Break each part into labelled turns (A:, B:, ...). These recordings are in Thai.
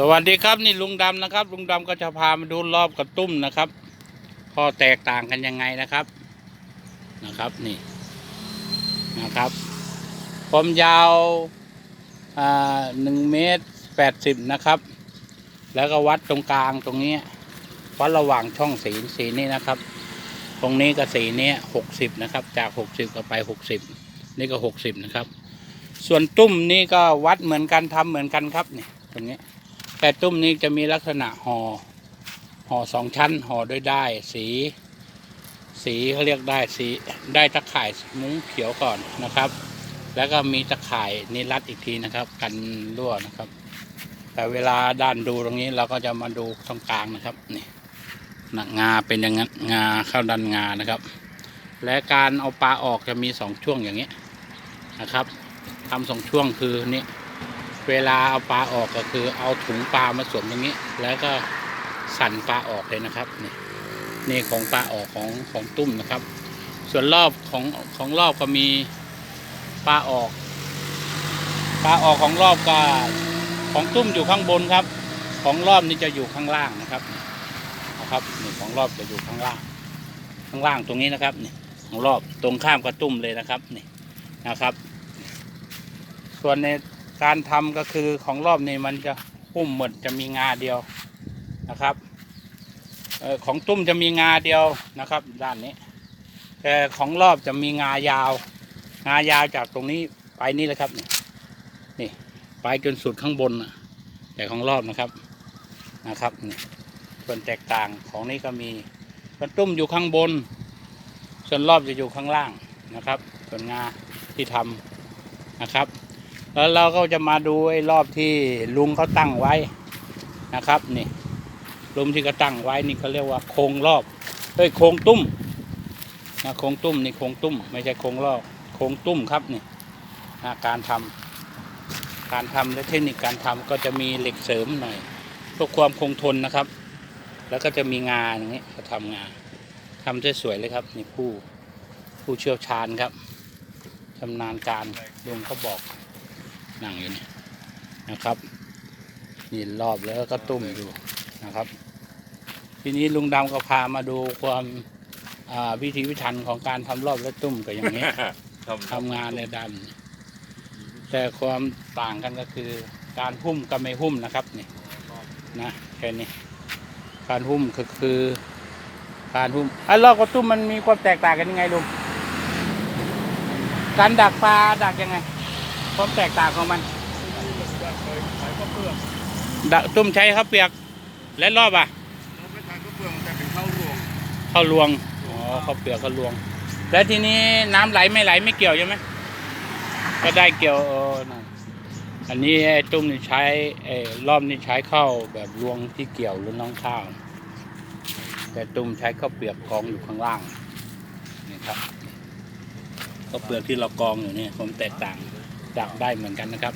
A: สวัสดีครับนี่ลุงดำนะครับ ลุงดำก็จะพามาดูรอบกระตุ้มนะครับข้อแตกต่างกันยังไงนะครับนะครับนี่นะครับความยาวอ่าหนึ่งเมตรแปดสิบนะครับ แล้วก็วัดตรงกลางตรงนี้วัดระหว่างช่องสีสีนี้นะครับ ตรงนี้กับสีนี้หกสิบนะครับ จากหกสิบก็ไปหกสิบนี่ก็หกสิบนะครับ ส่วนตุ้มนี่ก็วัดเหมือนกันทำเหมือนกันครับนี่ตรงนี้ แต่ตุ้มนี้จะมีลักษณะห่อห่อสองชั้นห่อด้วยได้สี สีเขาเรียกได้สีได้ตะข่ายมุ้งเขียวก่อนนะครับ แล้วก็มีตะข่ายนี่รัดอีกทีนะครับ กันรั่วนะครับ แต่เวลาด้านดูตรงนี้เราก็จะมาดูตรงกลางนะครับนี่นงาเป็นอย่างนั้นงาเข้าดันงานะครับ และการเอาปลาออกจะมีสองช่วงอย่างนี้นะครับทำสองช่วงคือนี่ เวลาเอาปลาออกก็คือ เอาถุงปลามาสวมตรงนี้ แล้วก็สั่นปลาออกเลยนะครับนี่นี่ของปลาออกของของตุ้มนะครับ ส่วนรอบของของรอบก็มีปลาออกปลาออกของรอบก็ของตุ้มอยู่ข้างบนครับ ของรอบนี่จะอยู่ข้างล่างนะครับนะครับนี่ของรอบจะอยู่ข้างล่าง ข้างล่างตรงนี้นะครับนี่ของรอบตรงข้ามกับตุ้มเลยนะครับนี่นะครับ ส่วนใน การทำก็คือของรอบนี้มันจะพุ่มหมดจะมีงาเดียวนะครับออของตุ้มจะมีงาเดียวนะครับ ด้านนี้ แต่ของรอบจะมีงายาว งายาวจากตรงนี้ไปนี่เลยครับ นี่นไปจนสุดข้างบนนะแต่ของรอบนะครับนะครับนี่ส่วนแตกต่างของนี้ก็มีส่วนตุ้มอยู่ข้างบน ส่วนรอบจะอยู่ข้างล่างนะครับ ส่วนงาที่ทำนะครับ แล้วเราก็จะมาดูไอ้รอบที่ลุงเขาตั้งไว้นะครับนี่ลุงที่เขาตั้งไว้นี่เขาเรียกว่าโครงรอบเอ้ยโครงตุ้มนะโครงตุ้มนี่โครงตุ้ม ไม่ใช่โครงรอบโครงตุ้มครับนี่นะการทำการทำและเทคนิคการทำก็จะมีเหล็กเสริมหน่อยเพื่อความคงทนนะครับ แล้วก็จะมีงานอย่างนี้เขาทำงานทำได้สวยเลยครับนี่ผู้ผู้เชี่ยวชาญครับชำนาญการลุงเขาบอก นั่งอยู่นี่นะครับนี่รอบแล้วก็ตุ้มอยู่นะครับ ทีนี้ลุงดำก็พามาดูความอ่าพิธีพิถันของการทำรอบและตุ้มก็อย่างนี้ทำงานในดัน แต่ความต่างกันก็คือ การหุ้มกับไม่หุ้มนะครับนี่นะแค่นี้การหุ้มก็คือการหุ้มไอ้รอบกับตุ้มมันมีความแตกต่างกันยังไงลุงการดักปลาดักยังไง ความแตกต่างของมันดักตุ้มใช้ข้าวเปียก และรอบอะ
B: เราไม่ทานข้าวเปลือกแต่เป็นข้าวรวง
A: ข้าวลวงอ๋อข้าวเปียกข้าวลวง แล้วทีนี้น้ำไหลไม่ไหลไม่เกี่ยวใช่ไหมก็ได้เกี่ยวอันนี้ตุ้มนี่ใช้ไอ้รอบนี้ใช้ข้าวแบบรวงที่เกี่ยวหรือน้องข้าว แต่ตุ้มใช้ข้าวเปียกกองอยู่ข้างล่างนี่ครับข้าวเปลือกที่เรากองอยู่นี่ผมแตกต่าง จากได้เหมือนกันนะครับ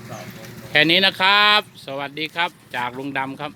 A: แค่นี้นะครับ สวัสดีครับจากลุงดำครับ